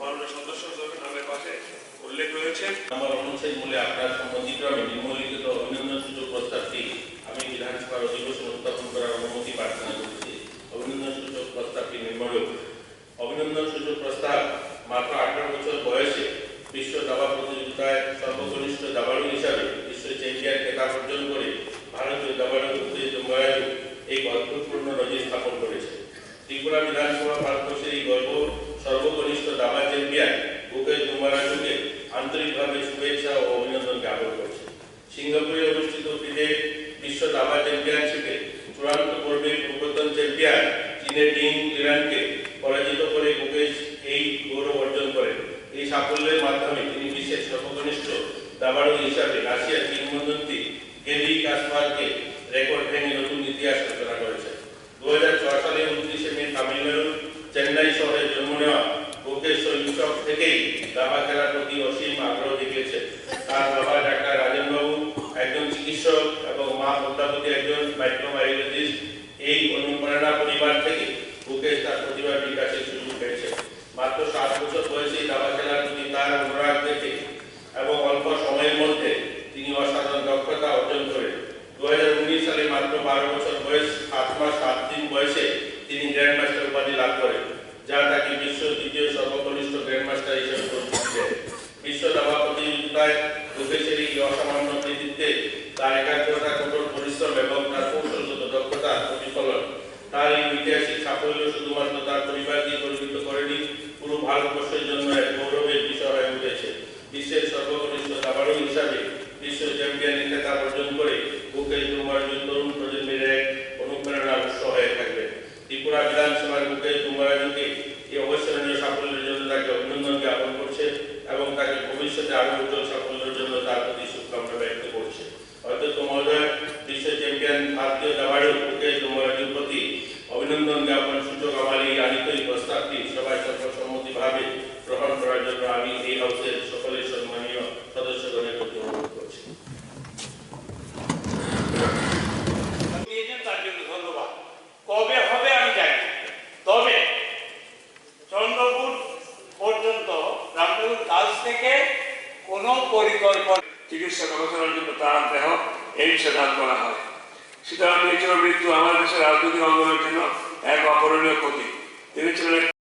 মাননীয় সদস্য সদস্যের নামের পাশে উল্লেখ রয়েছে। আমার অনুচ্ছেদ অভিনন্দন আমি বিধানসভার অধিবেশন উত্থাপন করার অনুমতি অভিনন্দন সূচক প্রস্তাবটি নিম্নরূপ অভিনন্দন সূচক প্রস্তাব মাত্র আঠারো বছর বয়সে বিশ্ব দাবা প্রতিযোগিতায় সর্বকনিষ্ঠ দাবাড়ু হিসাবে বিশ্ব চ্যাম্পিয়ন খেতাব অর্জন করে ভারতীয় দাবাড়ু উত্তেজ এই অদ্ভুতপূর্ণ নজির স্থাপন করেছে। ত্রিপুরা বিধানসভা ভারতবর্ষের এই গর্ব সর্বকনিষ্ঠ দাবা চ্যাম্পিয়ন বুকেশ জুমারাজুকে আন্তরিকভাবে শুভেচ্ছা ও অভিনন্দন জ্ঞাপন করছে। সিঙ্গাপুরে অনুষ্ঠিত ফিদে বিশ্ব দাবা চ্যাম্পিয়নশিপে চূড়ান্ত পর্বে পূর্বতন চ্যাম্পিয়ন চীনের টিং লিরানকে পরাজিত করে মুকেশ এই গৌরব অর্জন করেন। এই সাফল্যের মাধ্যমে তিনি বিশ্বের সর্বকনিষ্ঠ দাবাড়ু হিসাবে রাশিয়ার কিংবদন্তি গেলি কাসপারকে রেকর্ড ভেঙে নতুন ইতিহাস রচনা করেছেন দু সালে উনত্রিশে মে তামিলনাড়ুর চেন্নাই শহরে জন্ম নেওয়া মুকেশ শৈশব থেকেই দাবা খেলার প্রতি অসীম আগ্রহ দেখিয়েছেন তার বাবা ডাক্তার রাজেন বাবু একজন চিকিৎসক এবং মা পদ্মাবতী একজন মাইক্রোবায়োলজিস্ট, এই অনুপ্রেরণা পরিবার থেকে মুকেশ তার প্রতিভার বিকাশের সুযোগ পেয়েছে মাত্র সাত বছর বয়সেই দাবা খেলার প্রতি তার অনুরাগ দেখে এবং অল্প সময়ের মধ্যে তিনি অসাধারণ দক্ষতা অর্জন করেন দু সালে মাত্র বারো বছর বয়স, সাত মাস, সাত দিন বয়সে তিনি গ্র্যান্ড মাস্টার উপাধি লাভ করেন, যা তাকে বিশ্ব দ্বিতীয় সর্বকনিষ্ঠ গ্র্যান্ড মাস্টার হিসেবে বিশ্ব দাবা প্রতিযোগিতায় এই অসামান্য কৃতিত্বে তার একাগ্রতা, কঠোর পরিশ্রম এবং তার কৌশলগত দক্ষতা প্রতিফলন, তার এই ঐতিহাসিক সাফল্য শুধুমাত্র তার পরিবারকে গর্বিত করেনি পুরো ভারতবর্ষের জন্য এক গৌরবের বিষয় হয়ে উঠেছে বিশ্বের সর্বকনিষ্ঠ দাবাড়ু হিসাবে বিশ্ব চ্যাম্পিয়ন খেতাব অর্জন করে মুকেশ কুমারজু তরুণ প্রজন্মের এক অনুপ্রেরণার উৎস হয়ে থাকবে ত্রিপুরা বিধানসভার মুকেশ কুমারজুকে এই অবসরণীয় সাফল্যের জন্য তাকে অভিনন্দন জ্ঞাপন করছে এবং তাকে ভবিষ্যতে আরও উজ্জ্বল জন্য তার প্রতি শুভকামনা ব্যক্ত করছে। অধ্যক্ষ মহোদয় বিশ্ব চ্যাম্পিয়ন ভারতীয় দাবাড়ু মুকেশ কুমারজুর প্রতি অভিনন্দন জ্ঞাপন সূচক আমার এই আনিত এই প্রস্তাবটি সবাই সর্বসম্মতিভাবে গ্রহণ করার জন্য আমি এই হাউসের সকলের সম্মানীয় সদস্যগণের প্রতি অনুরোধ করছি। কবে হবে আমি জানি তবে চন্দ্রপুর পর্যন্ত কাজ থেকে কোনো পরিকল্পনা চিকিৎসা গবেষণার জন্য তার দেহ এই সিদ্ধান্ত করা হয়। সীতারাম জন্য মৃত্যু আমাদের দেশের রাজনৈতিক আন্দোলনের জন্য এক অপরণীয় ক্ষতি। তিনি ছিলেন